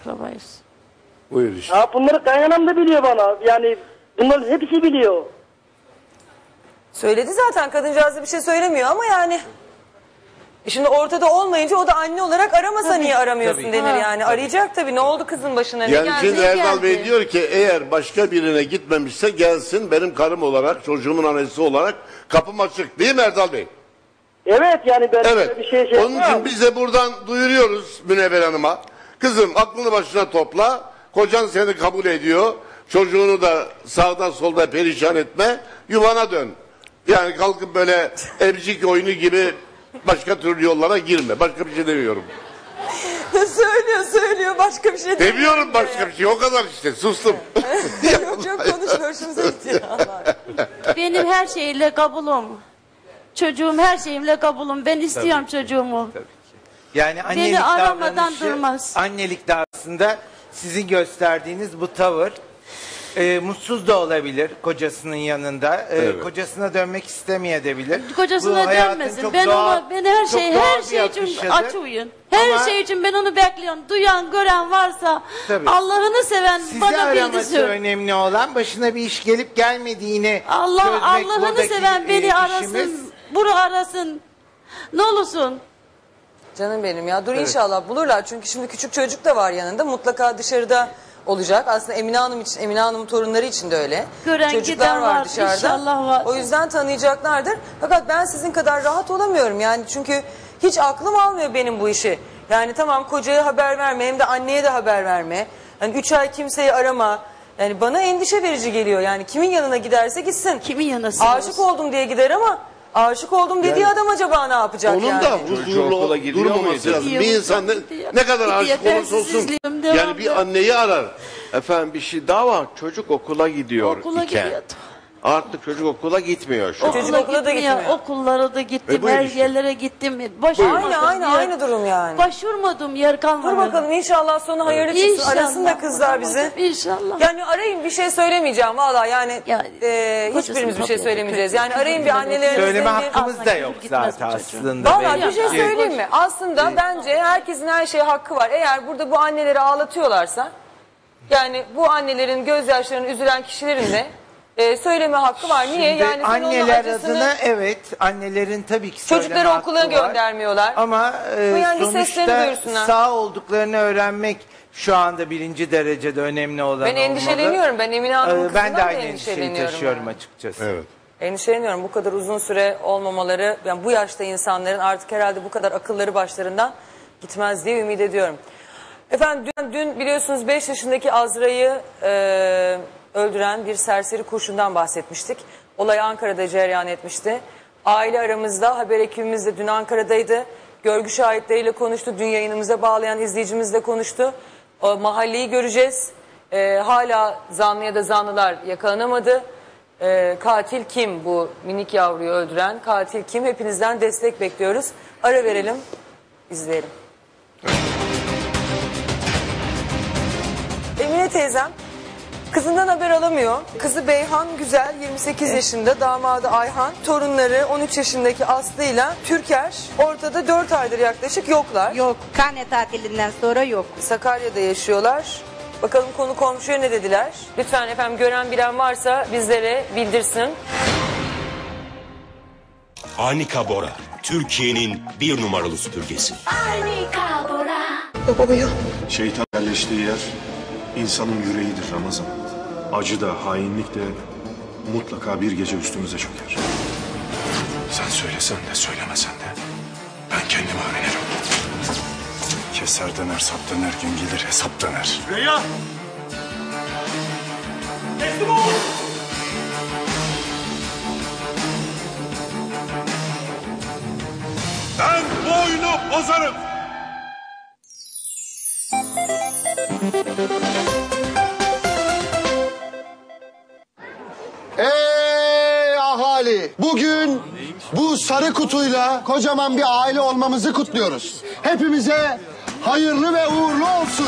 akrabayız. Buyur işte. Ya bunları kaynanam da biliyor bana. Yani bunların hepsi biliyor. Söyledi zaten kadıncağız da bir şey söylemiyor ama yani. E Şimdi ortada olmayınca o da anne olarak aramasa niye aramıyorsun Tabii. denir Ha. yani. Arayacak tabii ne oldu kızın başına ne Yani geldi? şimdi Erdal geldi. Bey diyor ki eğer başka birine gitmemişse gelsin benim karım olarak çocuğumun annesi olarak kapım açık değil mi Erdal Bey? Evet yani ben Evet. böyle bir şey şey Onun yapmam. için biz de buradan duyuruyoruz Münevver Hanım'a. Kızım aklını başına topla. Kocan seni kabul ediyor. Çocuğunu da sağda solda perişan etme. Yuvana dön. Yani kalkıp böyle emcik oyunu gibi başka türlü yollara girme. Başka bir şey demiyorum. söylüyor söylüyor başka bir şey Demiyorum başka bir şey. O kadar işte. Sustum. yok yok konuşma hoşumuza gitti. Allah. Benim her şeyle kabulüm. Çocuğum her şeyimle kabulüm. Ben istiyorum çocuğumu. Yani annelik aramadan davranışı, durmaz. Annelik de aslında sizin gösterdiğiniz bu tavır. e, mutsuz da olabilir kocasının yanında. E, Evet. Kocasına dönmek istemeyebilir. Kocasına Bu hayatın dönmesin. çok Ben doğal- ona ben her çok şey doğal her bir şey için aç uyun. Her Ama şey için ben onu bekliyorum. Duyan, gören varsa Tabii. Allah'ını seven Sizi bana araması bildirsin. önemli olan başına bir iş gelip gelmediğini Allah çözmek Allah'ını buradaki, seven e, beni işimiz. arasın. Bunu arasın. Ne olursun. Canım benim ya dur inşallah bulurlar çünkü şimdi küçük çocuk da var yanında mutlaka dışarıda olacak. Aslında Emine Hanım için Emine Hanım'ın torunları için de öyle. Gören Çocuklar var var, dışarıda. inşallah var. O yüzden tanıyacaklardır. Fakat ben sizin kadar rahat olamıyorum yani çünkü hiç aklım almıyor benim bu işi. Yani tamam kocaya haber verme hem de anneye de haber verme. Yani üç ay kimseyi arama. Yani bana endişe verici geliyor. Yani kimin yanına giderse gitsin. Kimin yanası Aşık oldum diye gider ama aşık oldum dediği Yani adam acaba ne yapacak Onun yani? da huzurlu okula gidiyor durmaması muydu? lazım. Gidiyor, Bir insan ne, gidiyor. ne kadar Gidiyor, aşık olursa olsun devamlı. yani bir anneyi arar. Efendim bir şey daha var. Çocuk okula gidiyor Okula iken. gidiyordu. Artık çocuk okula gitmiyor şu an. Çocuk Okula okula da gitmiyor. gitmiyor. Okullara da gittim. E, her işte. yerlere gittim. Başvurmadım. Aynı aynı yer- aynı durum yani. Başvurmadım yer kalmadı. Dur bakalım inşallah sonu hayırlı çıksın. İnşallah. Arasın da kızlar bizi. İnşallah. Yani arayın bir şey söylemeyeceğim valla yani Ya, e, kocasını hiçbirimiz bir şey söylemeyeceğiz. Yani arayın bir annelerinizle Söyleme bir... hakkımız da yok gitmez zaten bu çocuğun. aslında. Valla bir belki. şey söyleyeyim mi? Aslında bence herkesin her şeye hakkı var. Eğer burada bu anneleri ağlatıyorlarsa yani bu annelerin gözyaşlarını üzülen kişilerin de e, söyleme hakkı var. Niye? Şimdi yani onun anneler acısını adına evet annelerin tabii ki çocukları söyleme okula hakkı var. göndermiyorlar. Ama e, Bu yani bir seslerini sonuçta duyursunlar. sağ olduklarını öğrenmek şu anda birinci derecede önemli olan Ben olmalı. endişeleniyorum. Ben Emine Hanım'ın Ee, kızından ben de aynı endişeyi endişeleniyorum. taşıyorum yani. açıkçası. Evet. Endişeleniyorum bu kadar uzun süre olmamaları, yani bu yaşta insanların artık herhalde bu kadar akılları başlarından gitmez diye ümit ediyorum. Efendim dün, dün biliyorsunuz 5 yaşındaki Azra'yı e, öldüren bir serseri kurşundan bahsetmiştik. Olay Ankara'da cereyan etmişti. Aile aramızda, haber ekibimiz de dün Ankara'daydı. Görgü şahitleriyle konuştu, dün yayınımıza bağlayan izleyicimizle konuştu. O mahalleyi göreceğiz. E, hala zanlı ya da zanlılar yakalanamadı. Ee, katil kim bu minik yavruyu öldüren? Katil kim? Hepinizden destek bekliyoruz. Ara verelim, izleyelim. Emine teyzem kızından haber alamıyor. Kızı Beyhan Güzel 28 yaşında, damadı Ayhan, torunları 13 yaşındaki Aslı'yla Türker ortada 4 aydır yaklaşık yoklar. Yok karne tatilinden sonra yok. Sakarya'da yaşıyorlar. Bakalım konu komşuya ne dediler? Lütfen efendim gören bilen varsa bizlere bildirsin. Anika Bora, Türkiye'nin bir numaralı süpürgesi. Şeytan yerleştiği yer insanın yüreğidir Ramazan. Acı da hainlik de mutlaka bir gece üstümüze çöker. Sen söylesen de söylemesen de ben kendim öğrenirim. Keser döner sap döner gün gelir hesap döner. Ben bu oyunu bozarım. Bugün bu sarı kutuyla kocaman bir aile olmamızı kutluyoruz. Hepimize hayırlı ve uğurlu olsun.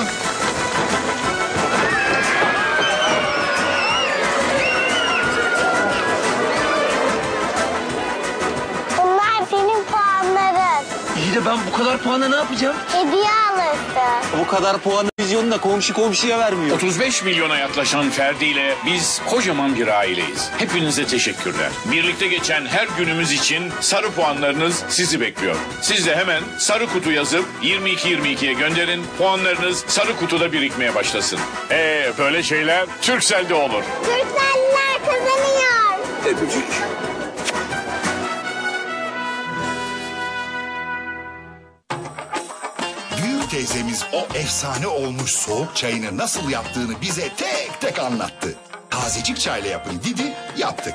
Bunlar senin puanların. İyi de ben bu kadar puanla ne yapacağım? Hediye alırsın. Bu kadar puanı biz televizyonda komşu komşuya vermiyor. 35 milyona yaklaşan Ferdi ile biz kocaman bir aileyiz. Hepinize teşekkürler. Birlikte geçen her günümüz için sarı puanlarınız sizi bekliyor. Siz de hemen sarı kutu yazıp 22-22'ye gönderin. Puanlarınız sarı kutuda birikmeye başlasın. Ee böyle şeyler Türkcell'de olur. Türkmenler kazanıyor. Öpücük. Teyzemiz o efsane olmuş soğuk çayını nasıl yaptığını bize tek tek anlattı. Tazecik çayla yapın dedi, yaptık.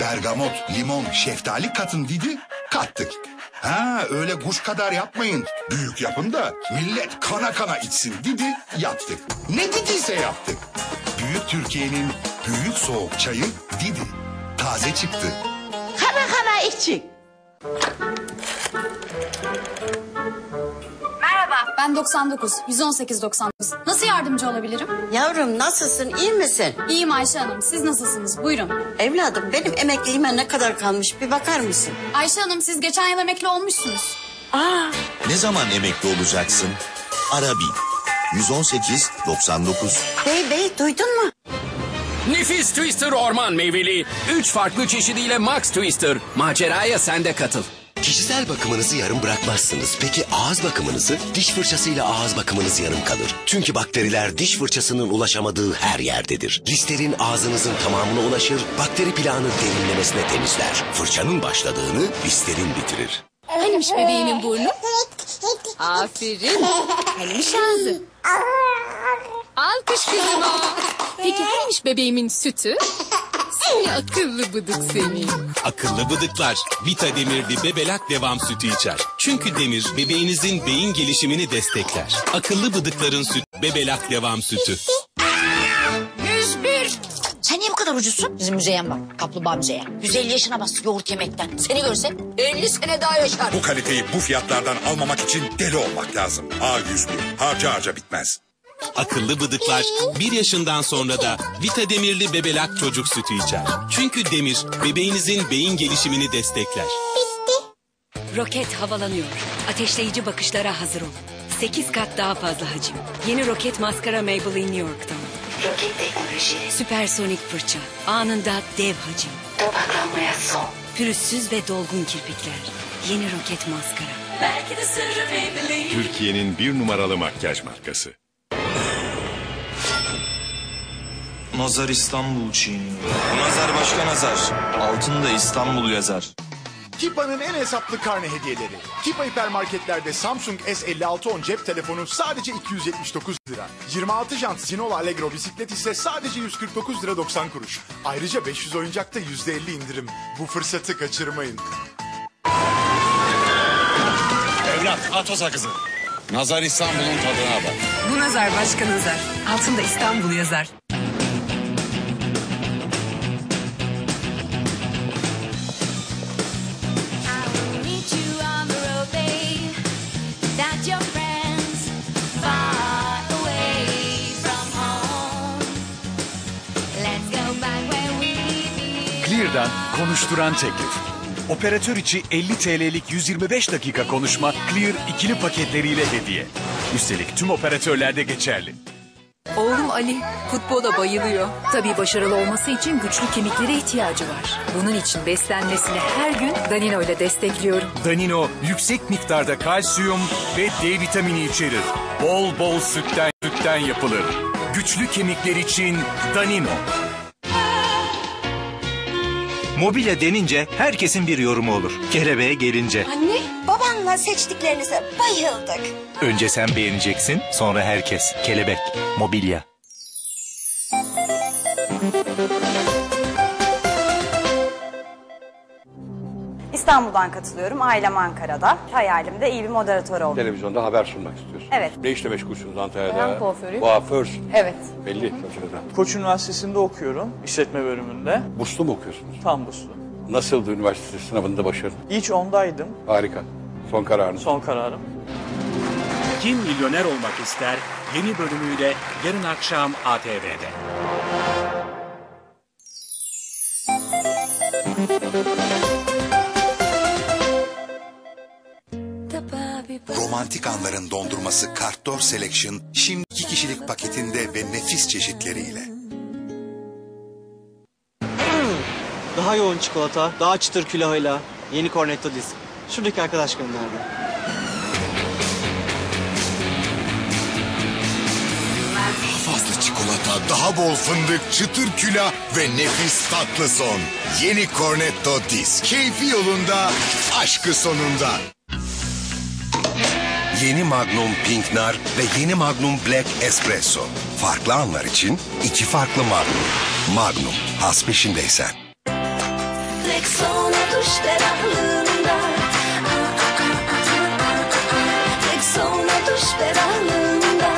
Bergamot, limon, şeftali katın dedi, kattık. Ha öyle kuş kadar yapmayın. Büyük yapın da millet kana kana içsin dedi, yaptık. Ne dediyse yaptık. Büyük Türkiye'nin büyük soğuk çayı Didi. Taze çıktı. Hemen hemen için. Ben 99, 118 99. Nasıl yardımcı olabilirim? Yavrum nasılsın iyi misin? İyiyim Ayşe Hanım. Siz nasılsınız? Buyurun. Evladım benim emekliliğime ne kadar kalmış bir bakar mısın? Ayşe Hanım siz geçen yıl emekli olmuşsunuz. Aa, Ne zaman emekli olacaksın? Ara bir. 118 99. bey bey duydun mu? Nefis Twister orman meyveli. Üç farklı çeşidiyle Max Twister. Maceraya sen de katıl. Kişisel bakımınızı yarım bırakmazsınız. Peki ağız bakımınızı? Diş fırçasıyla ağız bakımınız yarım kalır. Çünkü bakteriler diş fırçasının ulaşamadığı her yerdedir. Listerin ağzınızın tamamına ulaşır, bakteri plağını derinlemesine temizler. Fırçanın başladığını listerin bitirir. Hanimiş bebeğimin burnu? Aferin. Hanimiş ağzı. Alkış kızıma. Peki hanimiş bebeğimin sütü? Seni akıllı bıdık seni. Akıllı bıdıklar Vita Demirli Bebelak Devam Sütü içer. Çünkü demir bebeğinizin beyin gelişimini destekler. Akıllı bıdıkların süt Bebelak Devam Sütü. 101. Sen niye bu kadar ucuzsun? Bizim müzeyyen bak. Kaplumbağa müzeye. 150 yaşına bastı yoğurt yemekten. Seni görse 50 sene daha yaşar. Bu kaliteyi bu fiyatlardan almamak için deli olmak lazım. A101 harca harca bitmez. Akıllı bıdıklar bir yaşından sonra da Vita Demirli Bebelak Çocuk Sütü içer. Çünkü demir bebeğinizin beyin gelişimini destekler. Roket havalanıyor. Ateşleyici bakışlara hazır olun. 8 kat daha fazla hacim. Yeni roket maskara Maybelline New York'tan. Roket teknoloji. Süpersonik fırça. Anında dev hacim. Dudaklanmaya son. Pürüzsüz ve dolgun kirpikler. Yeni roket maskara. Belki de sırrı Maybelline. Türkiye'nin bir numaralı makyaj markası. Nazar İstanbul çiğniyor. Nazar başka nazar. Altında İstanbul yazar. Kipa'nın en hesaplı karne hediyeleri. Kipa hipermarketlerde Samsung S5610 cep telefonu sadece 279 lira. 26 jant Zinol Allegro bisiklet ise sadece 149 lira 90 kuruş. Ayrıca 500 oyuncakta %50 indirim. Bu fırsatı kaçırmayın. Evlat at o sakızı. Nazar İstanbul'un tadına bak. Bu nazar başka nazar. Altında İstanbul yazar. Clear'dan konuşturan teklif. Operatör içi 50 TL'lik 125 dakika konuşma Clear ikili paketleriyle hediye. Üstelik tüm operatörlerde geçerli. Oğlum Ali futbola bayılıyor. Tabii başarılı olması için güçlü kemiklere ihtiyacı var. Bunun için beslenmesini her gün Danino ile destekliyorum. Danino yüksek miktarda kalsiyum ve D vitamini içerir. Bol bol sütten sütten yapılır. Güçlü kemikler için Danino. Mobilya denince herkesin bir yorumu olur. Kelebeğe gelince. Anne babanla seçtiklerinize bayıldık. Önce sen beğeneceksin, sonra herkes. Kelebek, mobilya. İstanbul'dan katılıyorum. Ailem Ankara'da. Hayalim de iyi bir moderatör olmak. Televizyonda haber sunmak istiyorsun. Evet. Ne işle meşgulsünüz Antalya'da? Ben kuaförüyüm. Kuaförsün. Evet. Belli. Koç Üniversitesi'nde okuyorum. işletme bölümünde. Burslu mu okuyorsunuz? Tam burslu. Nasıldı üniversite sınavında başarın? İlk ondaydım. Harika. Son kararınız. Son kararım. Kim milyoner olmak ister? Yeni bölümüyle yarın akşam ATV'de. Romantik anların dondurması Kartor Selection şimdi iki kişilik paketinde ve nefis çeşitleriyle. Daha yoğun çikolata, daha çıtır külahıyla, yeni cornetto disk. Şuradaki arkadaş gönderdi. Fazla çikolata, daha bol fındık, çıtır külah ve nefis tatlı son. Yeni Cornetto Disk. Keyfi yolunda, aşkı sonunda. Yeni Magnum Pink Nar ve yeni Magnum Black Espresso. Farklı anlar için iki farklı Magnum. Magnum, has peşindeysen. Rexona duş ferahlığında Rexona duş ferahlığında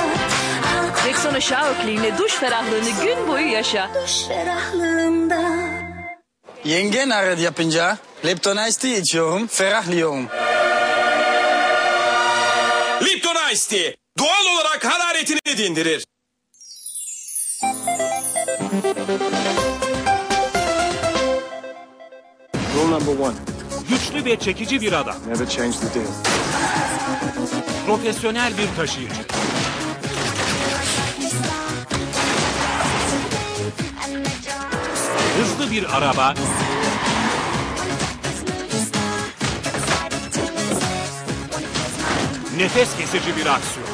Rexona Shower Clean'le duş ferahlığını gün boyu yaşa. Duş ferahlığında Yenge naret yapınca Lepton Ice Tea içiyorum, ferahlıyorum. Tea doğal olarak hararetini dindirir. Rule number one. Güçlü ve çekici bir adam. Never change the deal. Profesyonel bir taşıyıcı. Hızlı bir araba. Nefes kesici bir aksiyon.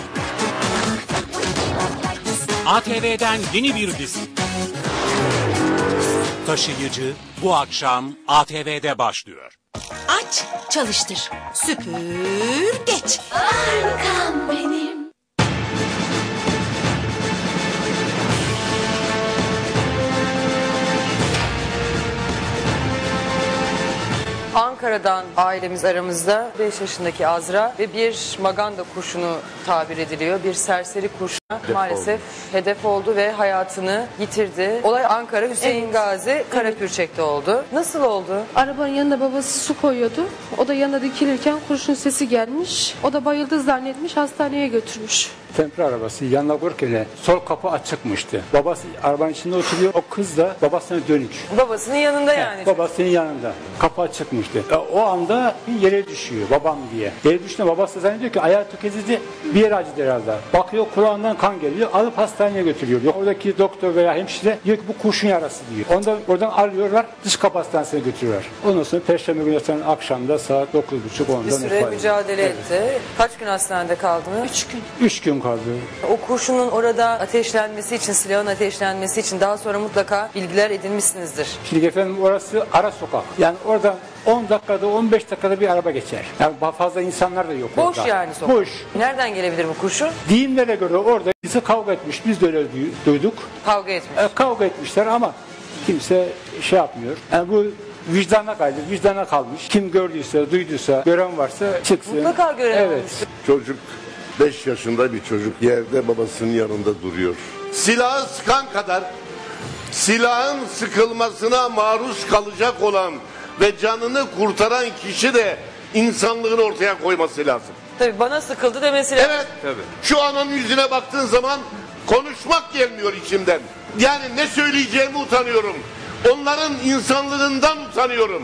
ATV'den yeni bir dizi. Taşıyıcı bu akşam ATV'de başlıyor. Aç, çalıştır, süpür, geç. Harikam Ankara'dan ailemiz aramızda 5 yaşındaki Azra ve bir maganda kurşunu tabir ediliyor. Bir serseri kurşuna maalesef hedef oldu ve hayatını yitirdi. Olay Ankara Hüseyin Gazi Karapürçek'te oldu. Nasıl oldu? Arabanın yanında babası su koyuyordu. O da yanına dikilirken kurşun sesi gelmiş. O da bayıldı zannetmiş hastaneye götürmüş. Temper arabası yanına vururken sol kapı açıkmıştı. Babası arabanın içinde oturuyor. O kız da babasına dönük. Babasının yanında yani. Evet, babasının yanında. Kapı açıkmıştı. E, o anda bir yere düşüyor babam diye. Yere düşünce babası zannediyor ki ayağı tökezledi bir yere acıdı herhalde. Bakıyor kulağından kan geliyor. Alıp hastaneye götürüyor. Oradaki doktor veya hemşire diyor ki bu kurşun yarası diyor. Ondan oradan arıyorlar dış kapı hastanesine götürüyorlar. Ondan sonra Perşembe günü yatan akşamda saat 9.30-10'da Bir süre mücadele etti. Kaç gün hastanede kaldı? 3 gün. 3 gün kaldı. O kurşunun orada ateşlenmesi için, silahın ateşlenmesi için daha sonra mutlaka bilgiler edinmişsinizdir. Şimdi efendim orası ara sokak. Yani orada 10 dakikada 15 dakikada bir araba geçer. Yani fazla insanlar da yok Boş orada. yani sokak. Boş. Nereden gelebilir bu kurşun? Deyimlere göre orada birisi kavga etmiş. Biz de öyle duy- duyduk. Kavga etmiş. E, kavga etmişler ama kimse şey yapmıyor. Yani bu vicdana kaydı. Vicdana kalmış. Kim gördüyse, duyduysa, gören varsa çıksın. Mutlaka gören Evet. Çocuk 5 yaşında bir çocuk yerde babasının yanında duruyor. Silahı sıkan kadar silahın sıkılmasına maruz kalacak olan ve canını kurtaran kişi de insanlığını ortaya koyması lazım. Tabii bana sıkıldı demesi lazım. Evet. Şu anın yüzüne baktığın zaman konuşmak gelmiyor içimden. Yani ne söyleyeceğimi utanıyorum. Onların insanlığından utanıyorum.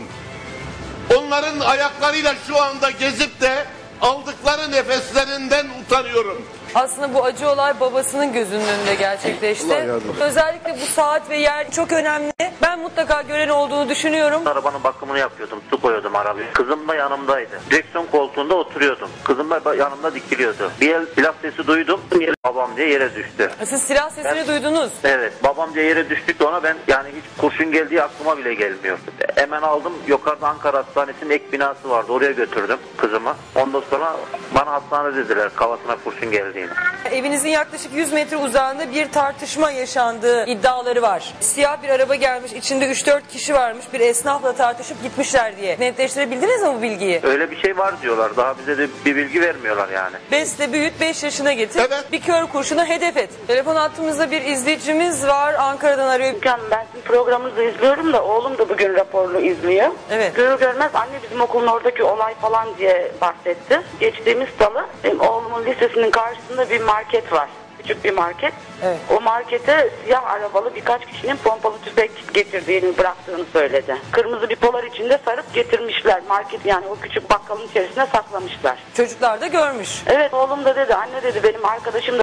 Onların ayaklarıyla şu anda gezip de aldıkları nefeslerinden utanıyorum. Aslında bu acı olay babasının gözünün önünde gerçekleşti. Özellikle bu saat ve yer çok önemli. Ben mutlaka gören olduğunu düşünüyorum. Arabanın bakımını yapıyordum. Su koyuyordum arabaya. Kızım da yanımdaydı. Direksiyon koltuğunda oturuyordum. Kızım da yanımda dikiliyordu. Bir el silah sesi duydum. Yere- Babam diye yere düştü. Siz silah sesini Ben- duydunuz. Evet babam diye yere düştük ona ben yani hiç kurşun geldiği aklıma bile gelmiyor. Hemen aldım yukarıda Ankara Hastanesi'nin ek binası vardı oraya götürdüm kızımı. Ondan sonra bana hastane dediler kafasına kurşun geldiğini. Evinizin yaklaşık 100 metre uzağında bir tartışma yaşandığı iddiaları var. Siyah bir araba gelmiş, içinde 3-4 kişi varmış. Bir esnafla tartışıp gitmişler diye. Netleştirebildiniz mi bu bilgiyi? Öyle bir şey var diyorlar daha bize de bir bilgi vermiyorlar yani. Besle büyüt 5 yaşına getir. Bir kör kurşuna hedef et. Telefon hattımızda bir izleyicimiz var. Ankara'dan arıyor. Ben sizin programınızı izliyorum da oğlum da bugün raporlu izliyor. Evet. Görür görmez anne bizim okulun oradaki olay falan diye bahsetti. Geçtiğimiz salı benim oğlumun lisesinin karşısında bir market var. Küçük bir market. O markete siyah arabalı birkaç kişinin pompalı tüfek getirdiğini bıraktığını söyledi. Kırmızı bir polar içinde sarıp getirmişler. Market yani o küçük bakkalın içerisine saklamışlar. Çocuklar da görmüş. Evet oğlum da dedi anne dedi benim arkadaşım da